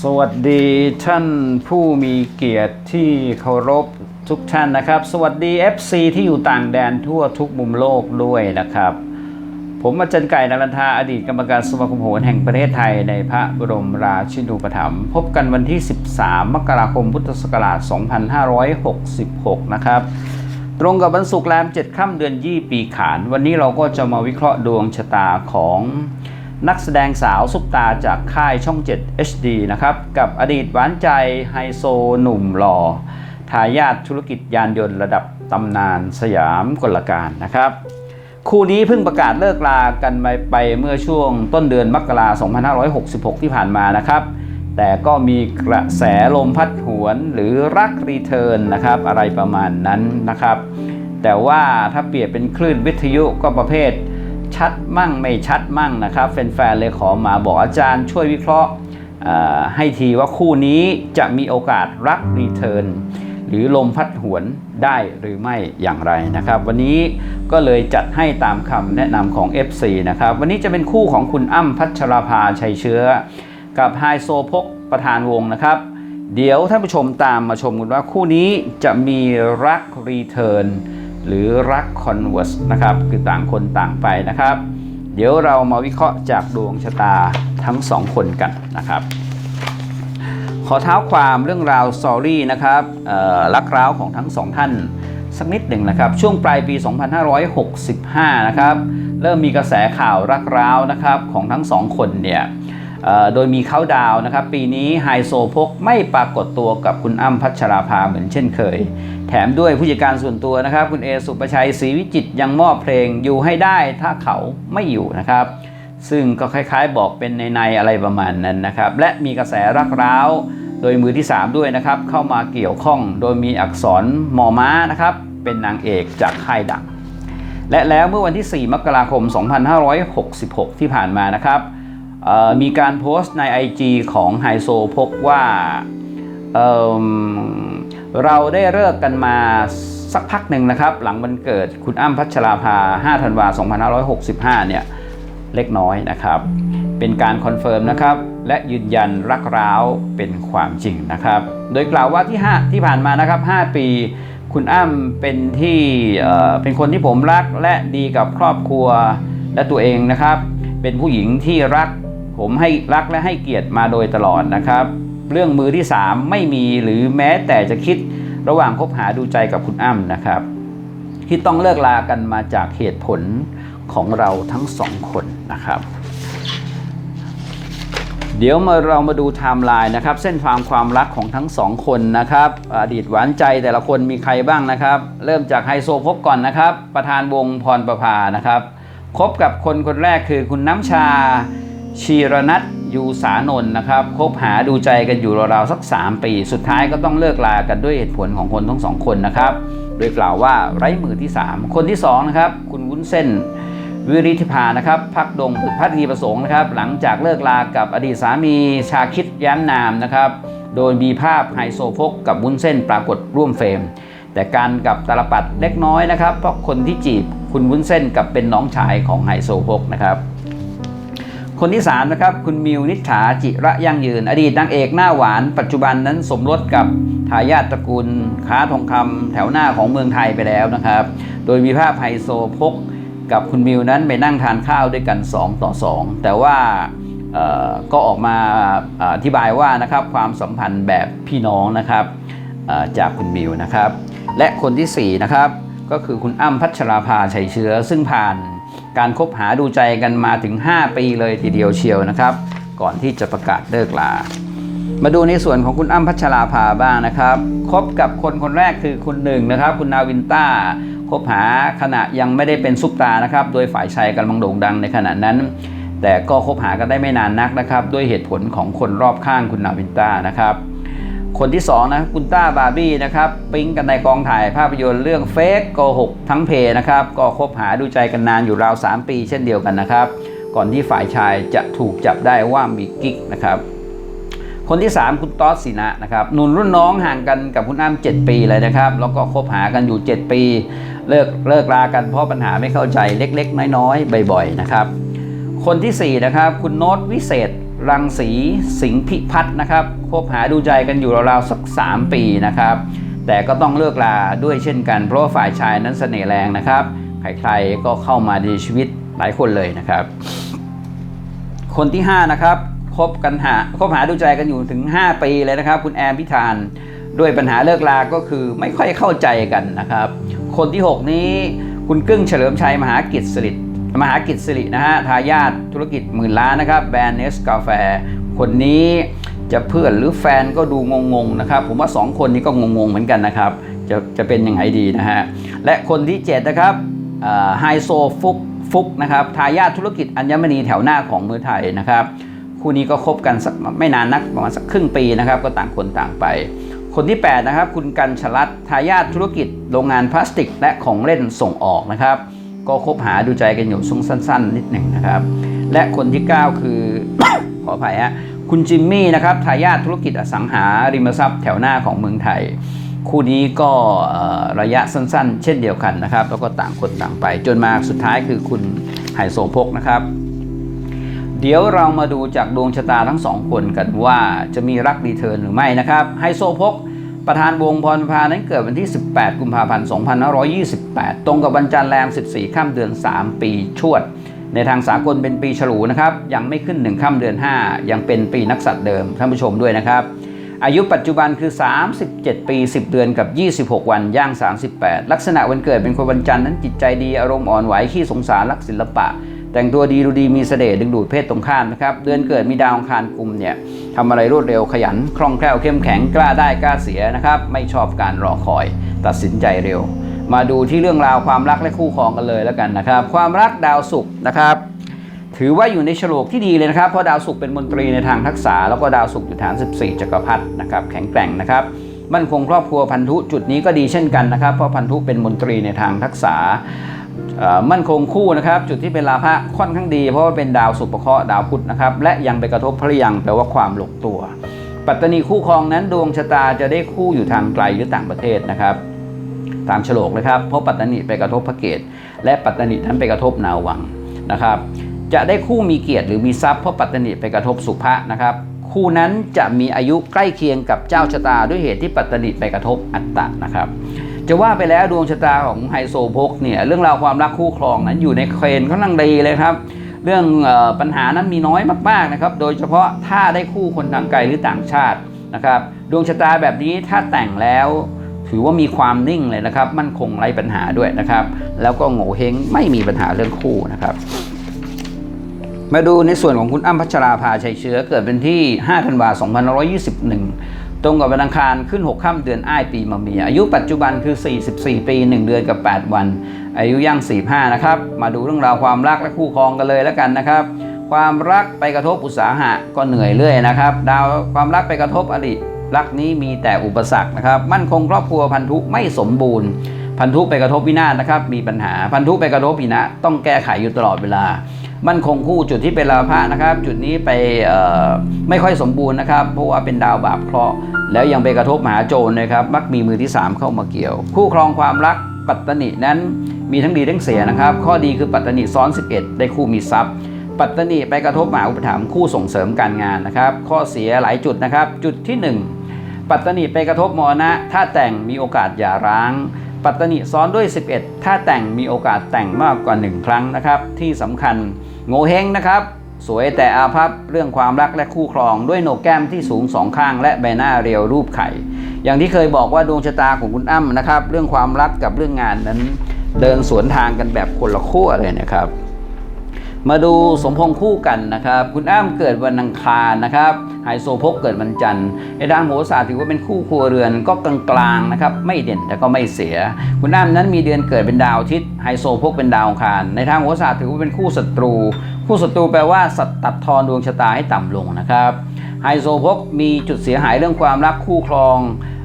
สวัสดีท่านผู้มีเกียรติที่เคารพทุกท่านนะครับ สวัสดี FC ที่อยู่ต่างแดนทั่วทุกมุมโลกด้วยนะครับ ผมอาจารย์ไก่นรันทาอดีตกรรมการสมาคมโหรแห่งประเทศไทยในพระบรมราชินูปถัมภ์พบกันวันที่ 13 มกราคมพุทธศักราช 2566 นะครับตรงกับวันศุกร์แรม7ค่ำเดือนยี่ปีขาน วันนี้เราก็จะมาวิเคราะห์ดวงชะตาของ นักแสดงสาวซุปตาจากค่ายช่อง 7 HD นะครับ กับอดีตหวานใจไฮโซหนุ่มหล่อทายาทธุรกิจยานยนต์ระดับตำนานสยามกลการนะครับ คู่นี้เพิ่งประกาศเลิกลากันไปไปเมื่อช่วงต้นเดือนมกราคม 2566 ที่ผ่านมานะครับ แต่ก็มีกระแสลมพัดหวนหรือรักรีเทิร์นนะครับ อะไรประมาณนั้นนะครับ แต่ว่าถ้าเปรียบเป็นคลื่นวิทยุก็ประเภท ชัดมั่งไม่ชัดมั่งนะครับแฟนๆเลยขอมาบอกอาจารย์ช่วยวิเคราะห์ให้ทีว่าคู่นี้จะมีโอกาสรักรีเทิร์นหรือลมพัดหวนได้หรือไม่อย่างไรนะครับ วันนี้ก็เลยจัดให้ตามคำแนะนำของ FC นะครับ วันนี้จะเป็นคู่ของคุณอ้ำพัชราภาชัยเชื้อ กับไฮโซพกประธานวงนะครับ เดี๋ยวท่านผู้ชมตามมาชมกันว่าคู่นี้จะมีรักรีเทิร์น หรือรักคอนเวอร์สนะครับคือต่างคนต่างไปนะครับ เดี๋ยวเรามาวิเคราะห์จากดวงชะตาทั้งสองคนกันนะครับ ขอเท้าความเรื่องราวสอรี่นะครับรักร้าวของทั้งสองท่านสักนิดหนึ่งนะครับ ช่วงปลายปี 2565 นะครับ เริ่มมีกระแสข่าวรักร้าวนะครับของทั้งสองคนเนี่ย โดยมีเขาดาวนะครับ ปีนี้ไฮโซโพกไม่ปรากฏตัวกับคุณอ้ำพัชราภาเหมือนเช่นเคย แถมด้วยผู้จัดการส่วนตัวนะครับ คุณเอสุปชัยศรีวิจิตยังมอบเพลงอยู่ให้ได้ถ้าเขาไม่อยู่นะครับ ซึ่งก็คล้ายๆบอกเป็นในๆอะไรประมาณนั้นนะครับ และมีกระแสรักร้าวโดยมือที่ 3 ด้วยนะครับ เข้ามาเกี่ยวข้องโดยมีอักษรมอม้านะครับ เป็นนางเอกจากค่ายดังและแล้วเมื่อวันที่ 4 มกราคม 2566 ที่ผ่านมานะครับ มีการโพสต์ใน IG ของไฮโซพกว่าเเราได้เลิกกันมาสักพักหนึ่งนะครับ หลังวันเกิดคุณอ้ำพัชราภา 5 ธันวา 2565 เนี่ย เล็กน้อยนะครับ เป็นการคอนเฟิร์มนะครับ และยืนยันรักร้าวเป็นความจริงนะครับ โดยกล่าวว่าที่ 5 ที่ผ่านมานะครับ 5 ปีคุณอ้ำเป็นที่เเป็นคนที่ผมรักและดีกับครอบครัวและตัวเองนะครับ เป็นผู้หญิงที่รัก ผมให้รักและให้เกียรติมาโดยตลอดนะครับ เรื่องมือที่ 3 ไม่มีหรือแม้แต่จะคิดระหว่างคบหาดูใจกับคุณอ้ำนะครับ ที่ต้องเลิกลากันมาจากเหตุผลของเราทั้งสองคนนะครับ เดี๋ยวมาเรามาดูไทม์ไลน์นะครับ เส้นทางความรักของทั้งสองคนนะครับ อดีตหวานใจแต่ละคนมีใครบ้างนะครับ เริ่มจากไฮโซพกก่อนนะครับ ประธานวงพรประภานะครับคบกับคนคนแรกคือคุณน้ำชา ชีรนัทยูสานนท์นะครับคบหาดูใจกันอยู่ราวๆสัก 3 ปี สุดท้ายก็ต้องเลิกลากันด้วยเหตุผลของคนทั้งสองคนนะครับ โดยกล่าวว่าไร้มือที่ 3 คนที่2นะครับคุณวุ้นเส้นวิริธิพานะครับพักดงพัฒนีประสงค์นะครับ หลังจากเลิกลากับอดีตสามีชาคิดย้มนามนะครับ โดยมีภาพไฮโซโพกกับวุ้นเส้นปรากฏร่วมเฟรม แต่การกับตาลปัดเล็กน้อยนะครับ เพราะคนที่จีบคุณวุ้นเส้นกับเป็นน้องชายของไฮโซโพกนะครับ คนที่3นะครับคุณมิวนิษฐาจิระยั่งยืน อดีตนางเอกหน้าหวาน ปัจจุบันนั้นสมรสกับทายาทตระกูลค้าทองคำแถวหน้าของเมืองไทยไปแล้วนะครับ โดยมีภาพไฮโซพกกับคุณมิวนั้นไปนั่งทานข้าวด้วยกัน 2 ต่อ 2 แต่ว่าก็ออกมาอธิบายว่านะครับความสัมพันธ์แบบพี่น้องนะครับจากคุณมิวนะครับ และคนที่4นะครับก็คือคุณอ้ำพัชราภาชัยเชื้อซึ่งผ่าน การคบหาดูใจกันมาถึง 5 ปีเลยทีเดียวเชียวนะครับ ก่อนที่จะประกาศเลิกลา มาดูในส่วนของคุณอ้ำพัชราภาบ้างนะครับคบกับคนคนแรกคือคุณหนึ่งนะครับ คุณนาวินต้าคบหาขณะยังไม่ได้เป็นซุปตานะครับ โดยฝ่ายชายกำลังโด่งดังในขณะนั้น แต่ก็คบหากันได้ไม่นานนักนะครับ ด้วยเหตุผลของคนรอบข้างคุณนาวินต้านะครับ คนที่2นะคุณต้าบาร์บี้นะครับปิ๊งกันในกองถ่ายภาพยนตร์เรื่องเฟกโกหกทั้งเพนะครับก็คบหาดูใจกันนานอยู่ราว 3 ปีเช่นเดียวกันนะครับ ก่อนที่ฝ่ายชายจะถูกจับได้ว่ามีกิ๊กนะครับคนที่ 3 คุณต๊อดสินะนะครับหนุนรุ่นน้องห่างกันกับคุณอ้ำ7ปีเลยนะครับ แล้วก็คบหากันอยู่ 7 ปี เลิกเลิกรากันเพราะปัญหาไม่เข้าใจเล็ก ๆ น้อยๆบ่อย ๆ นะครับ คนที่ 4 นะครับ คุณโน้ตวิเศษ รังสีสิงห์พิพัฒน์นะครับคบหาดูใจกันอยู่ราวๆสัก 3 ปีนะครับ แต่ก็ต้องเลิกลาด้วยเช่นกัน เพราะว่าฝ่ายชายนั้นเสน่ห์แรงนะครับ ใครๆก็เข้ามาในชีวิตหลายคนเลยนะครับ คนที่ 5 นะครับคบกันหาคบหาดูใจกันอยู่ถึง 5 ปีเลยนะครับ คุณแอมพิธานด้วยปัญหาเลิกลาก็คือไม่ค่อยเข้าใจกันนะครับ คนที่ 6 นี้คุณกึ้งเฉลิมชัยมหากิจสิริ มหากิจสิรินะฮะทายาทธุรกิจหมื่นล้านนะครับแบรนด์เนสกาแฟคนนี้จะเพื่อนหรือแฟนก็ดูงงๆนะครับ ผมว่า 2 คนนี้ก็งงๆเหมือนกันนะครับ จะจะเป็นยังไงดีนะฮะ และคนที่ 7 นะครับไฮโซฟุกฟุกนะครับทายาทธุรกิจอัญมณีแถวหน้าของเมืองไทยนะครับ คู่นี้ก็คบกันสักไม่นานนักประมาณสักครึ่งปีนะครับ ก็ต่างคนต่างไป คนที่ 8 นะครับ คุณกันชลัดทายาทธุรกิจโรงงานพลาสติก และของเล่นส่งออกนะครับ ก็คบหาดูใจกันอยู่ช่วงสั้น ๆ นิดหนึ่งนะครับ และคนที่ 9 คือ ขออภัยฮะคุณจิมมี่นะครับทายาทธุรกิจอสังหาริมทรัพย์แถวหน้าของเมืองไทย คู่นี้ก็ระยะสั้นๆ เช่นเดียวกันนะครับ แล้วก็ต่างคนต่างไป จนมาสุดท้ายคือคุณไฮโซพกนะครับ เดี๋ยวเรามาดูจากดวงชะตาทั้งสองคนกันว่าจะมีรักรีเทิร์นหรือไม่นะครับไฮโซพก ประธานวงพรพานั้นเกิดวันที่ 18 กุมภาพันธ์ 2528 ตรงกับวันจันทร์แรม 14 ค่ำเดือน 3 ปีชวด ในทางสากลเป็นปีฉลูนะครับ ยังไม่ขึ้น 1 ค่ำเดือน 5 ยังเป็นปีนักษัตริย์เดิม ท่านผู้ชมด้วยนะครับ อายุปัจจุบันคือ 37 ปี 10 เดือนกับ 26 วัน ย่าง 38 ลักษณะวันเกิดเป็นคนวันจันทร์นั้นจิตใจดี อารมณ์อ่อนไหว ขี้สงสาร รักศิลปะ แต่งตัวดีดูดีมีเสน่ห์ดึงดูดเพศตรงข้ามนะครับเดือนเกิดมีดาวองคารกุมเนี่ยทำอะไรรวดเร็วขยัน คล่องแคล่วเข้มแข็งกล้าได้กล้าเสียนะครับไม่ชอบการรอคอย ตัดสินใจเร็ว มาดูที่เรื่องราวความรักและคู่ครองกันเลยแล้วกันนะครับ ความรักดาวศุกร์นะครับถือว่าอยู่ในฉลกที่ดีเลยนะครับ เพราะดาวศุกร์เป็นมนตรีในทางทักษะแล้วก็ดาวศุกร์อยู่ฐาน 14 จักรพรรดินะครับแข็งแกร่งนะครับมั่นคงครอบครัวพันธุจุดนี้ก็ดีเช่นกันนะครับ เพราะพันธุเป็นมนตรีในทางทักษะ มั่นคงคู่นะครับ จุดที่เป็นลาภะค่อนข้างดี เพราะว่าเป็นดาวสุภเคราะห์ดาวพุธนะครับ และยังไปกระทบพระยังแปลว่าความหลงตัว ปัตตานีคู่ครองนั้นดวงชะตาจะได้คู่อยู่ทางไกลหรือต่างประเทศนะครับตามฉลกนะครับ เพราะปัตตานีไปกระทบพระเกตและปัตตานีนั้นไปกระทบนาววังนะครับ จะได้คู่มีเกียรติหรือมีทรัพย์เพราะปัตตานีไปกระทบสุภะนะครับ คู่นั้นจะมีอายุใกล้เคียงกับเจ้าชะตาด้วยเหตุที่ปัตตานีไปกระทบอัตตะนะครับ จะว่าไปแล้วดวงชะตาของไฮโซโพกเนี่ยเรื่องราวความรักคู่ครองนั้นอยู่ในเคนค่อนข้งดีเลยครับ เรื่องปัญหานั้นมีน้อยมากๆนะครับ โดยเฉพาะถ้าได้คู่คนทางไกลหรือต่างชาตินะครับ ดวงชะตาแบบนี้ถ้าแต่งแล้วถือว่ามีความนิ่งเลยนะครับ มั่นคงไร้ปัญหาด้วยนะครับ แล้วก็โง่เฮงไม่มีปัญหาเรื่องคู่นะครับมาดูในส่วนของคุณอ้ำพัชราภาชัยเชื้อเกิดเป็นที่ 5 ธันวาคม 2521 ตรงกับวันอังคารขึ้น 6 ค่ำเดือนอ้ายปีมะเมีย อายุปัจจุบันคือ 44 ปี 1 เดือนกับ 8 วัน อายุย่าง 45 นะครับ มาดูเรื่องราวความรักและคู่ครองกันเลยแล้วกันนะครับ ความรักไปกระทบอุตสาหะก็เหนื่อยเรื่อยนะครับ ดาวความรักไปกระทบอดีตรักนี้มีแต่อุปสรรคนะครับ มั่นคงครอบครัวพันธุไม่สมบูรณ์ พันธุไปกระทบวินาศนะครับ มีปัญหาพันธุไปกระทบปีนะต้องแก้ไขอยู่ตลอดเวลา มั่นคงคู่จุดที่เป็นลาภะนะครับ จุดนี้ไปไม่ค่อยสมบูรณ์นะครับเพราะว่าเป็นดาวบาปเคราะห์ แล้วยังไปกระทบมหาโจรนะครับมักมีมือที่ 3 เข้ามาเกี่ยว คู่ครองความรักปัตตนินั้นมีทั้งดีทั้งเสียนะครับ ข้อดีคือปัตตนิซ้อน 11 ได้คู่มีทรัพย์ ปัตตนิไปกระทบมหาอุปถัมภ์คู่ส่งเสริมการงานนะครับ ข้อเสียหลายจุดนะครับ จุดที่ 1 ปัตตนิไปกระทบมรณะถ้าแต่งมีโอกาสหย่าร้าง ปัตตนิซ้อนด้วย 11 ถ้าแต่งมีโอกาสแต่งมากกว่า 1 ครั้งนะครับ ที่สำคัญโงเฮงนะครับ สวยแต่อาภัพเรื่องความรักและคู่ครอง ด้วยโหนกแก้มที่สูงสองข้าง และใบหน้าเรียวรูปไข่ อย่างที่เคยบอกว่าดวงชะตาของคุณอ้ำนะครับ เรื่องความรักกับเรื่องงานนั้น เดินสวนทางกันแบบคนละขั้วเลยนะครับ มาดูสมพงษ์คู่กันนะครับ คุณอ้ำเกิดวันอังคารนะครับไฮโซพกเกิดวันจันทร์ในด้านโหราศาสตร์ถือว่าเป็นคู่ครัวเรือนก็กลางๆนะครับไม่เด่นแต่ก็ไม่เสีย คุณอ้ำนั้นมีเดือนเกิดเป็นดาวอาทิตย์ไฮโซพกเป็นดาวอังคารในทางโหราศาสตร์ถือว่าเป็นคู่ศัตรู คู่ศัตรูแปลว่าสัตตัดทอนดวงชะตาให้ต่ำลงนะครับไฮโซพกมีจุดเสียหายเรื่องความรักคู่ครอง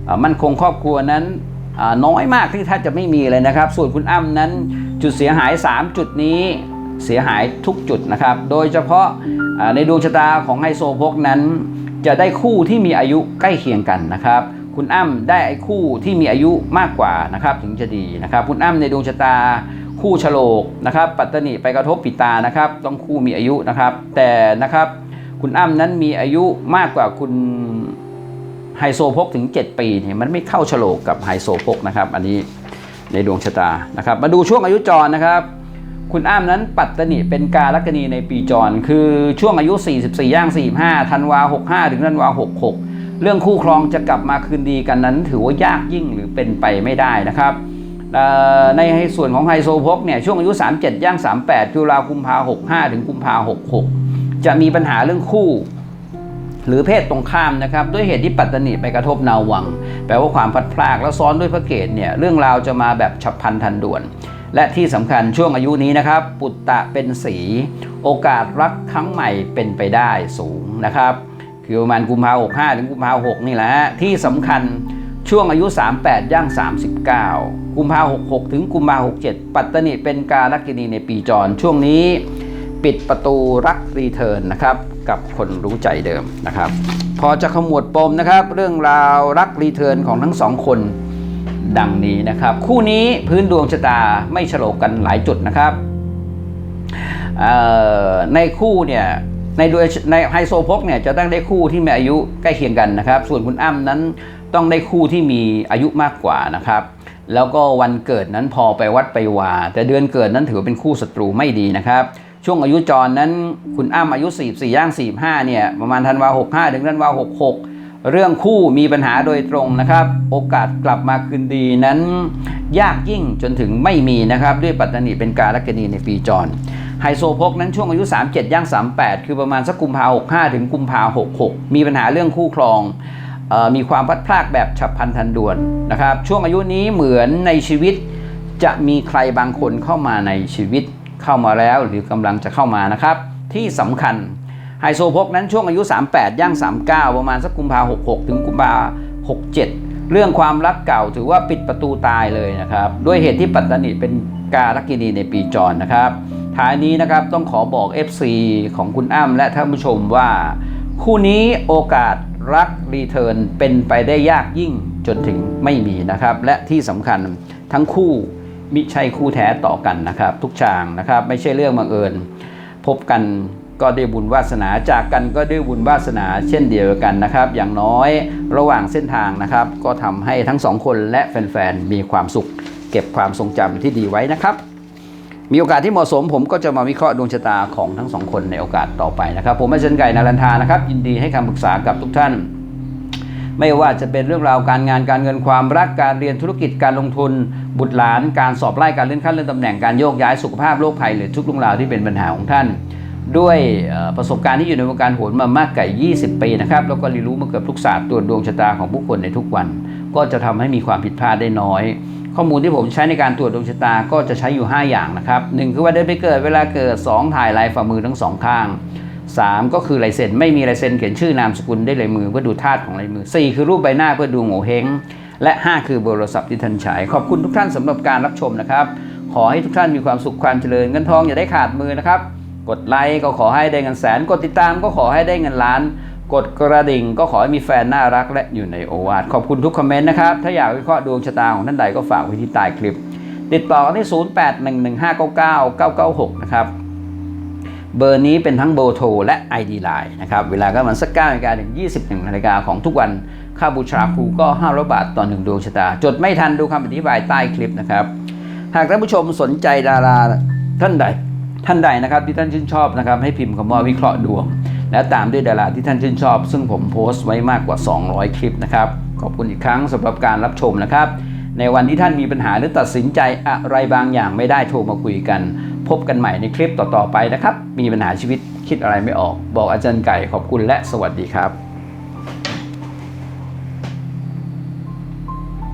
อมั่นคงครอบครัวนั้นน้อยมากที่ถ้าจะไม่มีเลยนะครับ ส่วนคุณอ้ำนั้นจุดเสียหาย 3 จุดนี้เสียหายทุกจุดนะครับ โดยเฉพาะในดวงชะตาของไฮโซพกนั้น จะได้คู่ที่มีอายุใกล้เคียงกันนะครับ คุณอ้ำได้ไอ้คู่ที่มีอายุมากกว่านะครับถึงจะดีนะครับ คุณอ้ำในดวงชะตา คู่ฉลกนะครับ ปัตตนิไปกระทบปิตานะครับ ต้องคู่มีอายุนะครับ แต่นะครับคุณอ้ำนั้นมีอายุมากกว่าคุณไฮโซพกถึง 7 ปีเนี่ยมันไม่เข้าฉลกกับไฮโซพกนะครับ อันนี้ในดวงชะตานะครับ มาดูช่วงอายุจรนะครับ คุณอ้ำนั้นปัตตนิเป็นกาลกณีในปีจร คือช่วงอายุ 44 ย่าง 45ธันวา65 ถึงธันวา 66 เรื่องคู่ครองจะกลับมาคืนดีกันนั้น ถือว่ายากยิ่งหรือเป็นไปไม่ได้นะครับ ในส่วนของไฮโซโพกเนี่ยช่วงอายุ 37 ย่าง 38ตุลาคุมภา65 ถึงกุมภา66 จะมีปัญหาเรื่องคู่หรือเพศตรงข้ามนะครับด้วยเหตุที่ปัตตนิไปกระทบนาวัง แปลว่าความพลัดพรากแล้วซ้อนด้วยพระเกตเนี่ยเรื่องราวจะมาแบบฉับพลันทันด่วน และที่สำคัญช่วงอายุนี้นะครับ ปุตตะเป็นสี โอกาสรักครั้งใหม่เป็นไปได้สูงนะครับ คือประมาณกุมภาหกห้าถึงกุมภาหกนี่แหละที่สำคัญ ช่วงอายุ 38 ย่าง 39 กุมภาหกหกถึงกุมภาหกเจ็ดปัตตนิเป็นการลักินีในปีจร ช่วงนี้ปิดประตูรักรีเทิร์นนะครับ กับคนรู้ใจเดิมนะครับ พอจะขมวดปมนะครับ เรื่องราวรักรีเทิร์นของทั้งสองคนดังนี้นะครับ คู่นี้พื้นดวงชะตาไม่ฉลกกันหลายจุดนะครับในคู่เนี่ยในโดยในไฮโซพกเนี่ยจะต้องได้คู่ที่มีอายุใกล้เคียงกันนะครับ ส่วนคุณอ้ำนั้น ต้องได้คู่ที่มีอายุมากกว่านะครับ แล้วก็วันเกิดนั้นพอไปวัดไปวา แต่เดือนเกิดนั้นถือว่าเป็นคู่ศัตรูไม่ดีนะครับ ช่วงอายุจรนั้นคุณอ้ำอายุ 44 ย่าง 45 เนี่ย ประมาณธันวา 65 ถึงธันวา 66 เรื่องคู่มีปัญหาโดยตรงนะครับ โอกาสกลับมาคืนดีนั้น ยากยิ่งจนถึงไม่มีนะครับ ด้วยปัตตนิเป็นการลักนีในปีจรไฮโซโพกนั้นช่วงอายุ 37 ย่าง 38 คือประมาณสักกุมภา65 ถึงกุมภา66 มีปัญหาเรื่องคู่ครอง มีความพัดพรากแบบฉับพลันทันด่วนนะครับ ช่วงอายุนี้เหมือนในชีวิต จะมีใครบางคนเข้ามาในชีวิตเข้ามาแล้วหรือกำลังจะเข้ามานะครับ ที่สำคัญไฮโซพกนั้นช่วงอายุ 38 ย่าง 39 ประมาณสักกุมภา66 ถึงกุมภา67 เรื่องความรักเก่าถือว่าปิดประตูตายเลยนะครับ ด้วยเหตุที่ปัตตนิเป็นการลักินีในปีจรนะครับ ท้ายนี้นะครับต้องขอบอก FC ของคุณอ้ำและท่านผู้ชมว่า คู่นี้โอกาส รักรีเทิร์นเป็นไปได้ยากยิ่งจนถึงไม่มีนะครับ และที่สำคัญทั้งคู่มิใช่คู่แท้ต่อกันนะครับ ทุกชางนะครับ ไม่ใช่เรื่องบังเอิญ พบกันก็ได้บุญวาสนาจากกันก็ได้บุญวาสนาเช่นเดียวกันนะครับ อย่างน้อยระหว่างเส้นทางนะครับ ก็ทำให้ทั้งสองคนและแฟนๆมีความสุข เก็บความทรงจำที่ดีไว้นะครับ มีโอกาสที่เหมาะสมผมก็จะมาวิเคราะห์ดวงชะตาของทั้งสองคนในโอกาสต่อไปนะครับ ผมอาจารย์ไก่นารันทานะครับยินดีให้คำปรึกษากับทุกท่าน ไม่ว่าจะเป็นเรื่องราวการงานการเงินความรักการเรียนธุรกิจการลงทุน บุตรหลาน การสอบไล่การเลื่อนขั้นเลื่อนตำแหน่งการโยกย้ายสุขภาพโรคภัยหรือทุกเรื่องราวที่เป็นปัญหาของท่าน ด้วยประสบการณ์ที่อยู่ในวงการโหนมามากกว่า20 ปีนะครับแล้วก็เรียนรู้มาเกือบทุกศาสตร์ตรวจดวงชะตาของผู้คนในทุกวัน ก็จะทำให้มีความผิดพลาดได้น้อย ข้อมูลที่ผมใช้ในการตรวจดวงชะตาก็จะใช้อยู่ 5 อย่างนะครับหนึ่งคือว่าเดือนไปเกิดเวลาเกิด 2 ถ่ายลายฝ่ามือทั้งสองข้าง 3 ก็คือลายเซ็นไม่มีลายเซ็นเขียนชื่อนามสกุลได้ลายมือเพื่อดูธาตุของลายมือ 4 คือรูปใบหน้าเพื่อดูโง่เฮงและ 5 คือเบอร์โทรศัพท์ที่ท่านใช้ขอบคุณทุกท่านสำหรับการรับชมนะครับ ขอให้ทุกท่านมีความสุขความเจริญเงินทองอย่าได้ขาดมือนะครับ กดไลค์ก็ขอให้ได้เงินแสน กดติดตามก็ขอให้ได้เงินล้าน กดกระดิ่งก็ขอให้มีแฟนน่ารักและอยู่ในโอวาทขอบคุณทุกคอมเมนต์นะครับ ถ้าอยากวิเคราะห์ดวงชะตาของท่านใดก็ฝากไว้ที่ใต้คลิป ติดต่อกันที่ 0811599996 นะครับ เบอร์นี้เป็นทั้งเบอร์โทรและ ID Line นะครับ เวลาก็มันสัก9นาฬิกาถึง 21นาฬิกาของทุกวันค่าบูชาครูก็500บาทต่อหนึ่งดวงชะตา จดไม่ทันดูคำอธิบายใต้คลิปนะครับ หากท่านผู้ชมสนใจดาราท่านใด ท่านใดนะครับที่ท่านชื่นชอบนะครับให้พิมพ์คำว่าวิเคราะห์ดวง และตามด้วยดาราที่ท่านชื่นชอบ ซึ่งผมโพสต์ไว้มากกว่า 200 คลิปนะครับ ขอบคุณอีกครั้งสำหรับการรับชมนะครับ ในวันที่ท่านมีปัญหาหรือตัดสินใจอะไรบางอย่างไม่ได้โทรมาคุยกัน พบกันใหม่ในคลิปต่อๆไปนะครับ มีปัญหาชีวิตคิดอะไรไม่ออก บอกอาจารย์ไก่ขอบคุณและสวัสดีครับ